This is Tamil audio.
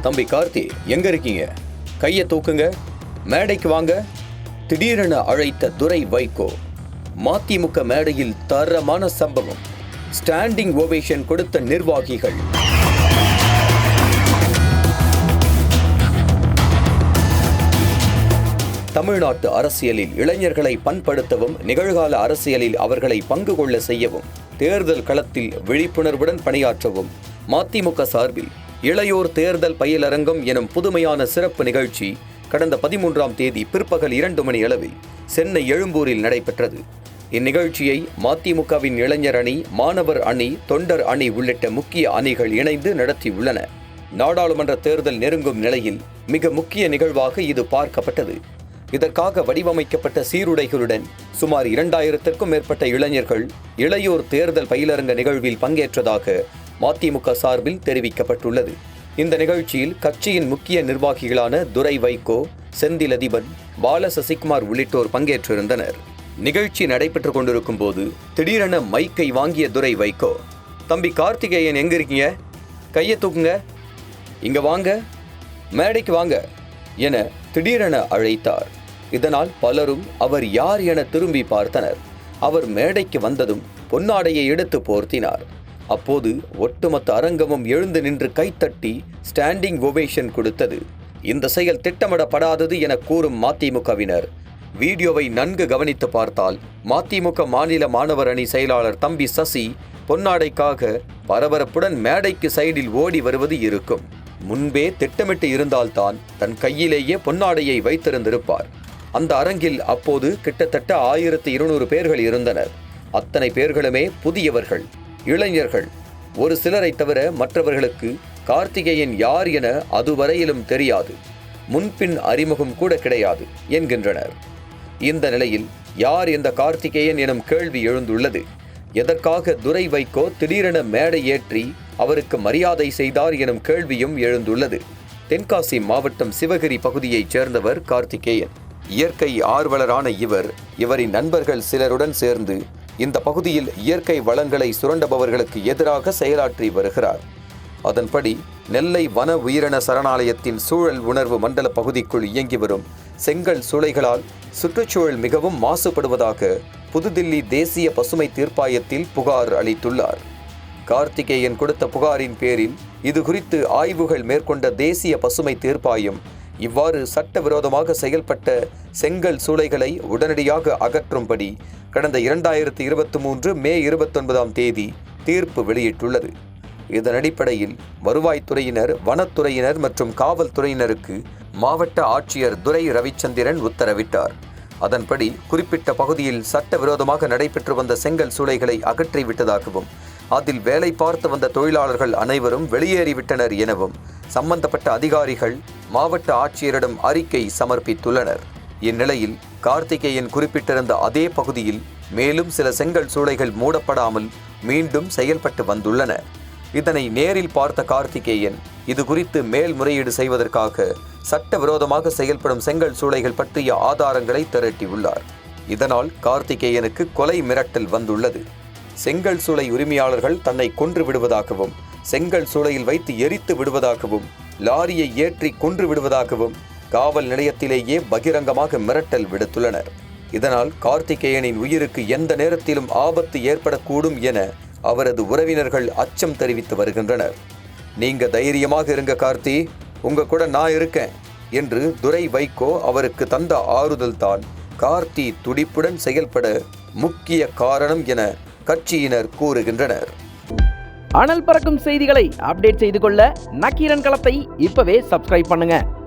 தம்பி கார்த்தி எங்க இருக்கீங்க? கையை தூக்குங்க. மேடைக்கு வாங்க. திடீரென அழைத்த துரை வைகோ. மதிமுக மேடையில் தரமான சம்பவம். ஸ்டாண்டிங் ஓவேஷன் கொடுத்த நிர்வாகிகள். தமிழ்நாட்டு அரசியலில் இளைஞர்களை பண்படுத்தவும் நிகழ்கால அரசியலில் அவர்களை பங்கு கொள்ள செய்யவும் தேர்தல் களத்தில் விழிப்புணர்வுடன் பணியாற்றவும் மதிமுக சார்பில் இளையோர் தேர்தல் பயிலரங்கம் எனும் புதுமையான சிறப்பு நிகழ்ச்சி கடந்த பதிமூன்றாம் தேதி பிற்பகல் இரண்டு மணி அளவில் சென்னை எழும்பூரில் நடைபெற்றது. இந்நிகழ்ச்சியை மதிமுகவின் இளைஞர் அணி மாணவர் அணி தொண்டர் அணி உள்ளிட்ட முக்கிய அணிகள் இணைந்து நடத்தியுள்ளன. நாடாளுமன்ற தேர்தல் நெருங்கும் நிலையில் மிக முக்கிய நிகழ்வாக இது பார்க்கப்பட்டது. இதற்காக வடிவமைக்கப்பட்ட சீருடைகளுடன் சுமார் இரண்டாயிரத்திற்கும் மேற்பட்ட இளைஞர்கள் இளையோர் தேர்தல் பயிலரங்க நிகழ்வில் பங்கேற்றதாக மதிமுக சார்பில் தெரிவிக்கப்பட்டுள்ளது. இந்த நிகழ்ச்சியில் கட்சியின் முக்கிய நிர்வாகிகளான துரை வைகோ செந்தில் அதிபன் பால சசிகுமார் உள்ளிட்டோர் பங்கேற்றிருந்தனர். நிகழ்ச்சி நடைபெற்றுக் கொண்டிருக்கும் போது திடீரென மைக்கை வாங்கிய துரை வைகோ தம்பி கார்த்திகேயன் எங்க இருக்கீங்க? கையை தூக்குங்க. இங்க வாங்க. மேடைக்கு வாங்க என திடீரென அழைத்தார். இதனால் பலரும் அவர் யார் என திரும்பி பார்த்தனர். அவர் மேடைக்கு வந்ததும் பொன்னாடையை எடுத்து போர்த்தினார். அப்போது ஒட்டுமொத்த அரங்கமும் எழுந்து நின்று கைத்தட்டி ஸ்டாண்டிங் ஒவேஷன் கொடுத்தது. இந்த செயல் திட்டமிடப்படாதது என கூறும் மதிமுகவினர். வீடியோவை நன்கு கவனித்து பார்த்தால் மதிமுக மாநில மாணவர் அணி செயலாளர் தம்பி சசி பொன்னாடைக்காக பரபரப்புடன் மேடைக்கு சைடில் ஓடி வருவது இருக்கும். முன்பே திட்டமிட்டு இருந்தால்தான் தன் கையிலேயே பொன்னாடையை வைத்திருந்திருப்பார். அந்த அரங்கில் அப்போது கிட்டத்தட்ட ஆயிரத்து இருநூறு பேர்கள் இருந்தனர். அத்தனை பேர்களுமே புதியவர்கள். இளைஞர்கள். ஒரு சிலரை தவிர மற்றவர்களுக்கு கார்த்திகேயன் யார் என அதுவரையிலும் தெரியாது. முன்பின் அறிமுகம் கூட கிடையாது என்கின்றனர். இந்த நிலையில் யார் இந்த கார்த்திகேயன் எனும் கேள்வி எழுந்துள்ளது. எதற்காக துரை வைகோ திடீரென மேடை ஏற்றி அவருக்கு மரியாதை செய்தார் எனும் கேள்வியும் எழுந்துள்ளது. தென்காசி மாவட்டம் சிவகிரி பகுதியைச் சேர்ந்தவர் கார்த்திகேயன். இயற்கை ஆர்வலரான இவர் இவரின் நண்பர்கள் சிலருடன் சேர்ந்து இந்த பகுதியில் இயற்கை வளங்களை சுரண்டபவர்களுக்கு எதிராக செயலாற்றி வருகிறார். அதன்படி நெல்லை வன உயிரின சரணாலயத்தின் சூழல் உணர்வு மண்டல பகுதிக்குள் இயங்கி வரும் செங்கல் சூளைகளால் சுற்றுச்சூழல் மிகவும் மாசுபடுவதாக புதுதில்லி தேசிய பசுமை தீர்ப்பாயத்தில் புகார் அளித்துள்ளார். கார்த்திகேயன் கொடுத்த புகாரின் பேரில் இது குறித்து ஆய்வுகள் மேற்கொண்ட தேசிய பசுமை தீர்ப்பாயம் இவ்வாறு சட்டவிரோதமாக செயல்பட்ட செங்கல் சூளைகளை உடனடியாக அகற்றும்படி கடந்த இரண்டாயிரத்தி இருபத்தி மூன்று மே இருபத்தொன்பதாம் தேதி தீர்ப்பு வெளியிட்டுள்ளது. இதன் அடிப்படையில் வருவாய்த்துறையினர் வனத்துறையினர் மற்றும் காவல்துறையினருக்கு மாவட்ட ஆட்சியர் துரை ரவிச்சந்திரன் உத்தரவிட்டார். அதன்படி குறிப்பிட்ட பகுதியில் சட்டவிரோதமாக நடைபெற்று வந்த செங்கல் சூளைகளை அகற்றிவிட்டதாகவும் அதில் வேலை பார்த்து வந்த தொழிலாளர்கள் அனைவரும் வெளியேறிவிட்டனர் எனவும் சம்பந்தப்பட்ட அதிகாரிகள் மாவட்ட ஆட்சியரிடம் அறிக்கை சமர்ப்பித்துள்ளனர். இந்நிலையில் கார்த்திகேயன் குறிப்பிட்டிருந்த அதே பகுதியில் மேலும் சில செங்கல் சூளைகள் மூடப்படாமல் மீண்டும் செயல்பட்டு வந்துள்ளன. இதனை நேரில் பார்த்த கார்த்திகேயன் இது குறித்து மேல்முறையீடு செய்வதற்காக சட்டவிரோதமாக செயல்படும் செங்கல் சூளைகள் பற்றிய ஆதாரங்களை திரட்டியுள்ளார். இதனால் கார்த்திகேயனுக்கு கொலை மிரட்டல் வந்துள்ளது. செங்கல் சூளை உரிமையாளர்கள் தன்னை கொன்று விடுவதாகவும் செங்கல் சூளையில் வைத்து எரித்து விடுவதாகவும் லாரியை ஏற்றி கொன்று விடுவதாகவும் காவல் நிலையத்திலேயே பகிரங்கமாக மிரட்டல் விடுத்துள்ளனர். இதனால் கார்த்திகேயனின் உயிருக்கு எந்த நேரத்திலும் ஆபத்து ஏற்படக்கூடும் என அவரது உறவினர்கள் அச்சம் தெரிவித்து வருகின்றனர். நீங்க தைரியமாக இருங்க கார்த்தி உங்க கூட நான் இருக்கேன் என்று துரை வைகோ அவருக்கு தந்த ஆறுதல் தான் கார்த்தி துடிப்புடன் செயல்பட முக்கிய காரணம் என கட்சியினர் கூறுகின்றனர். அனல் பறக்கும் செய்திகளை அப்டேட் செய்து கொள்ள நக்கீரன் களத்தை இப்பவே சப்ஸ்கிரைப் பண்ணுங்க.